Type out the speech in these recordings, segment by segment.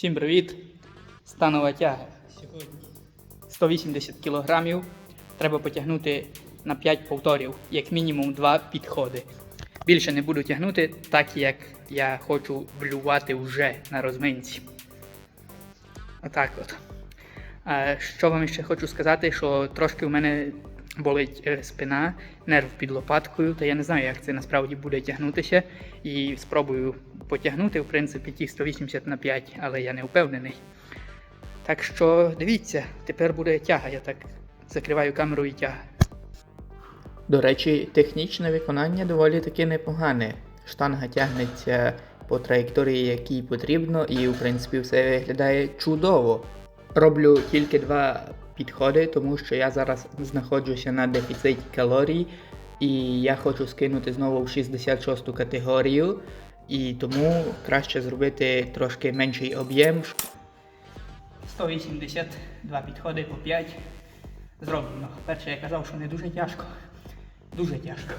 Всім привіт! Станова тяга. Сьогодні 180 кг. Треба потягнути на 5 повторів, як мінімум 2 підходи. Більше не буду тягнути, так як я хочу блювати вже на розминці. Отак от. Що вам ще хочу сказати, що трошки у мене болить е, спина, нерв під лопаткою, та я не знаю, як це насправді буде тягнутися. І спробую потягнути, в принципі, ті 180 на 5, але я не впевнений. Так що дивіться, тепер буде тяга, я так закриваю камеру і тяга. До речі, технічне виконання доволі таки непогане. Штанга тягнеться по траєкторії, якій потрібно, і в принципі все виглядає чудово. Роблю тільки два підходи, тому що я зараз знаходжуся на дефіциті калорій, і я хочу скинути знову в 66 категорію, і тому краще зробити трошки менший об'єм. 180, два підходи по 5. Зроблено. Перше я казав, що не дуже тяжко. Дуже тяжко.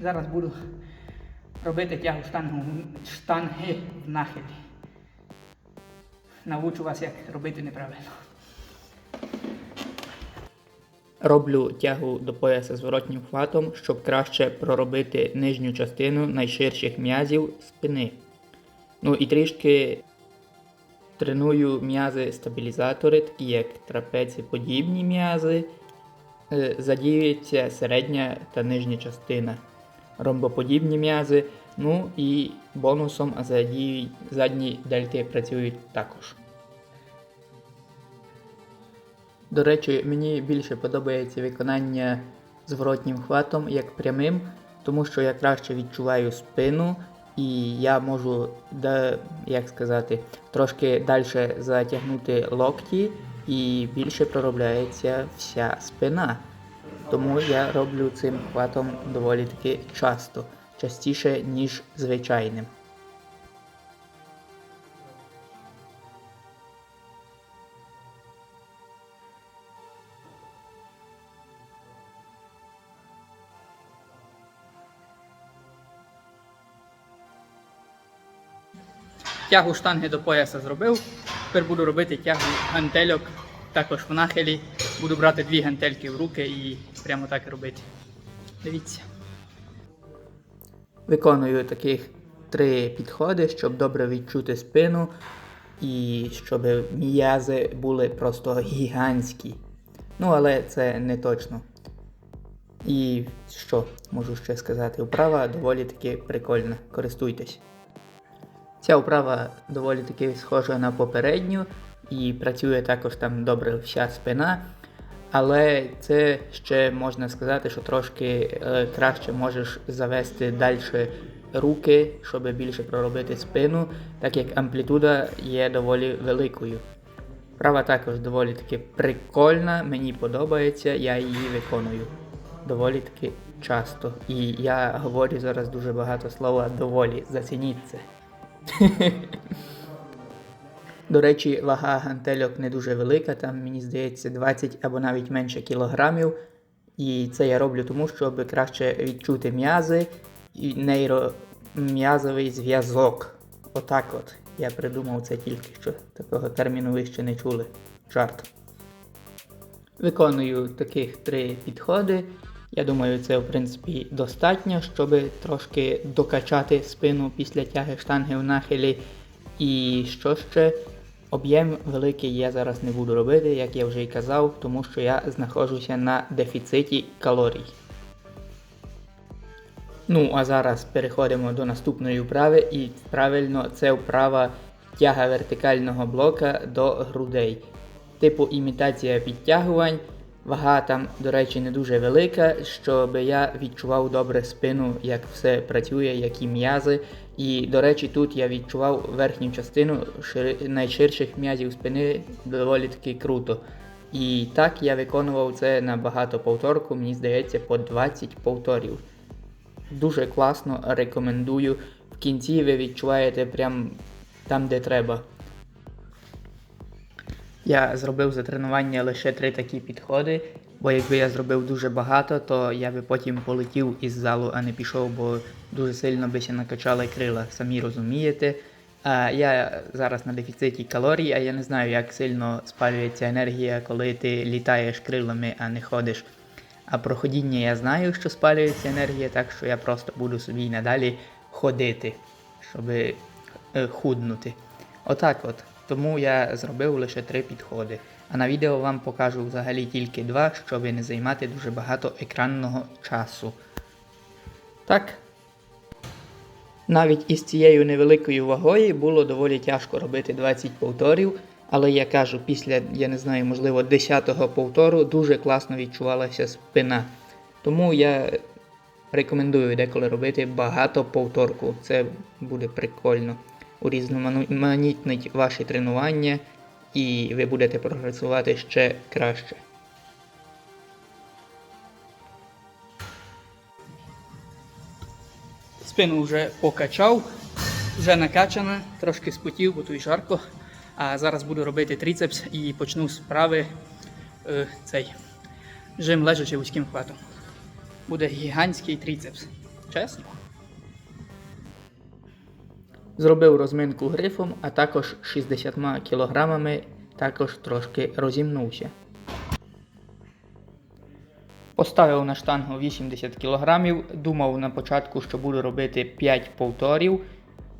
Зараз буду робити тягу штангу, штанги в нахилі. Навчу вас, як робити неправильно. Роблю тягу до пояса зворотнім хватом, щоб краще проробити нижню частину найширших м'язів спини. Ну і трішки треную м'язи-стабілізатори, такі як трапеціподібні м'язи. Е, Задіюється середня та нижня частина. Ромбоподібні м'язи. Ну і бонусом задіюють задні дельти працюють також. До речі, мені більше подобається виконання зворотнім хватом як прямим, тому що я краще відчуваю спину і я можу, да, як сказати, трошки далі затягнути локті і більше проробляється вся спина. Тому я роблю цим хватом доволі таки часто, частіше, ніж звичайним. Тягу штанги до пояса зробив. Тепер буду робити тягу гантельок також в нахилі. Буду брати дві гантельки в руки і прямо так робити. Дивіться. Виконую таких три підходи, щоб добре відчути спину і щоб м'язи були просто гігантські. Ну, але це не точно. І що можу ще сказати? Вправа доволі таки прикольна. Користуйтесь. Ця вправа доволі таки схожа на попередню і працює також там добре вся спина. Але це ще можна сказати, що трошки е, краще можеш завести далі руки, щоб більше проробити спину, так як амплітуда є доволі великою. Вправа також доволі таки прикольна, мені подобається, я її виконую доволі таки часто. І я говорю зараз дуже багато слова доволі, зацініть це. До речі, вага гантельок не дуже велика, там мені здається 20 або навіть менше кілограмів. І це я роблю тому, щоб краще відчути м'язи і нейром'язовий зв'язок. Отак от. Я придумав це тільки що. Такого терміну ви ще не чули. Жарт. Виконую таких три підходи. Я думаю, це в принципі достатньо, щоб трошки докачати спину після тяги штанги в нахилі. І що ще? Об'єм великий я зараз не буду робити, як я вже й казав, тому що я знаходжуся на дефіциті калорій. Ну, а зараз переходимо до наступної вправи, і правильно це вправа тяга вертикального блока до грудей. Типу імітація підтягувань. Вага там, до речі, не дуже велика, щоб я відчував добре спину, як все працює, які м'язи. І, до речі, тут я відчував верхню частину найширших м'язів спини доволі таки круто. І так я виконував це на багато повторку, мені здається, по 20 повторів. Дуже класно, рекомендую. В кінці ви відчуваєте прям там, де треба. Я зробив за тренування лише три такі підходи, бо якби я зробив дуже багато, то я би потім полетів із залу, а не пішов, бо дуже сильно би ще накачали крила, самі розумієте. А я зараз на дефіциті калорій, а я не знаю, як сильно спалюється енергія, коли ти літаєш крилами, а не ходиш. А про ходіння я знаю, що спалюється енергія, так що я просто буду собі й надалі ходити, щоб е, худнути. Отак от. Тому я зробив лише три підходи. А на відео вам покажу взагалі тільки два, щоб не займати дуже багато екранного часу. Так. Навіть із цією невеликою вагою було доволі тяжко робити 20 повторів, але я кажу, після, я не знаю, можливо, 10-го повтору дуже класно відчувалася спина. Тому я рекомендую деколи робити багато повторку. Це буде прикольно. Урізноманітнить ваші тренування і ви будете прогресувати ще краще. Спину вже покачав, вже накачана, трошки спотів, бо тут жарко. А зараз буду робити трицепс і почну з вправи е, цей жим лежачи вузьким хватом. Буде гігантський трицепс. Чесно? Зробив розминку грифом, а також 60 кілограмами, також трошки розімнувся. Поставив на штангу 80 кг, думав на початку, що буду робити 5 повторів,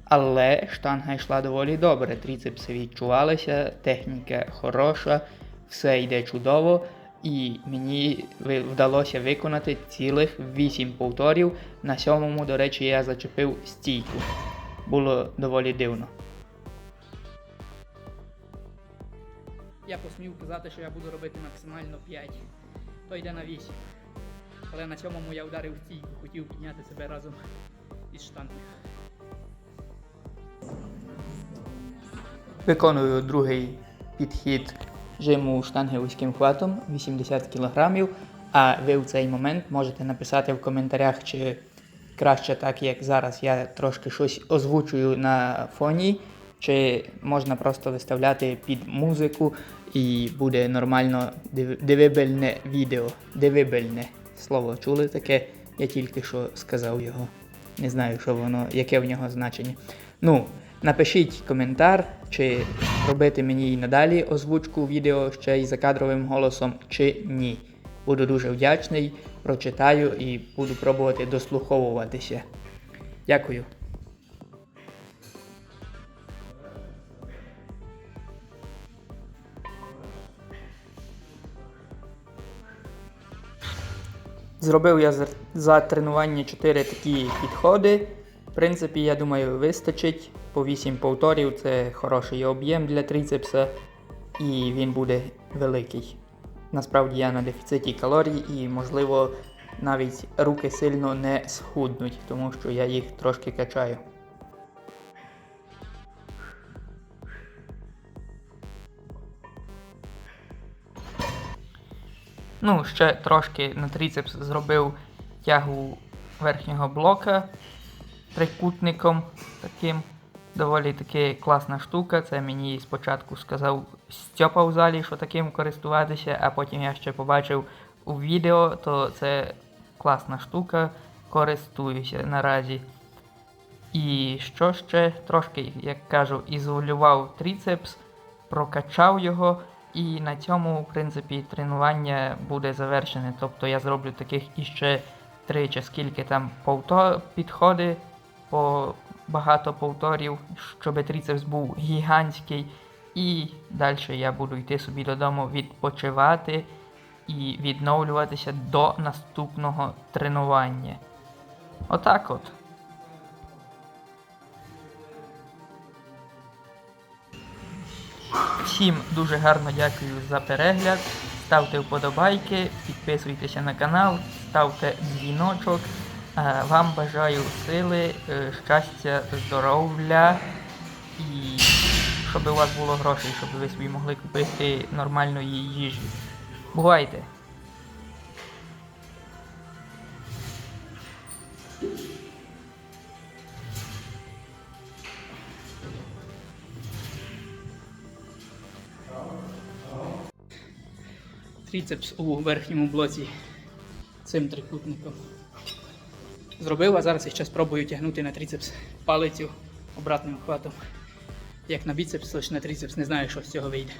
але штанга йшла доволі добре, тріцепси відчувалися, техніка хороша, все йде чудово, і мені вдалося виконати цілих 8 повторів. На сьомому, до речі, я зачепив стійку. Було доволі дивно. Я посмів казати, що я буду робити максимально 5. То йде на 8. Але на сьомому я вдарив стійку, хотів підняти себе разом із штангою. Виконую другий підхід жиму штанги вузьким хватом 80 кг. А ви в цей момент можете написати в коментарях, чи краще так, як зараз я трошки щось озвучую на фоні, чи можна просто виставляти під музику і буде нормально дивибельне відео. Дивибельне слово чули таке, я тільки що сказав його. Не знаю, що воно, яке в нього значення. Ну, напишіть коментар, чи робити мені і надалі озвучку відео ще й за кадровим голосом, чи ні. Буду дуже вдячний, прочитаю і буду пробувати дослуховуватися. Дякую. Зробив я за- тренування 4 такі підходи. В принципі, я думаю, вистачить. По 8 повторів це хороший об'єм для трицепса, і він буде великий. Насправді я на дефіциті калорій і, можливо, навіть руки сильно не схуднуть, тому що я їх трошки качаю. Ну, ще трошки на трицепс зробив тягу верхнього блока трикутником таким. Доволі таки класна штука. Це мені спочатку сказав Стьопа в залі, що таким користуватися, а потім я ще побачив у відео, то це класна штука, користуюся наразі. І що ще трошки, як кажу, ізолював трицепс, прокачав його, і на цьому, в принципі, тренування буде завершене. Тобто я зроблю таких іще три чи скільки там повто... підходи по багато повторів, щоб трицепс був гігантський. І далі я буду йти собі додому відпочивати і відновлюватися до наступного тренування. Отак от. Всім дуже гарно дякую за перегляд. Ставте вподобайки, підписуйтеся на канал, ставте дзвіночок. Е, Вам бажаю сили, е, щастя, здоров'я і щоб у вас було грошей, щоб ви собі могли купити нормальної їжі. Бувайте! Трицепс у верхньому блоці цим трикутником. Зробив, а зараз я ще спробую тягнути на трицепс палицю обратним хватом. як на біцепс, лише на трицепс, не знаю, що з цього вийде.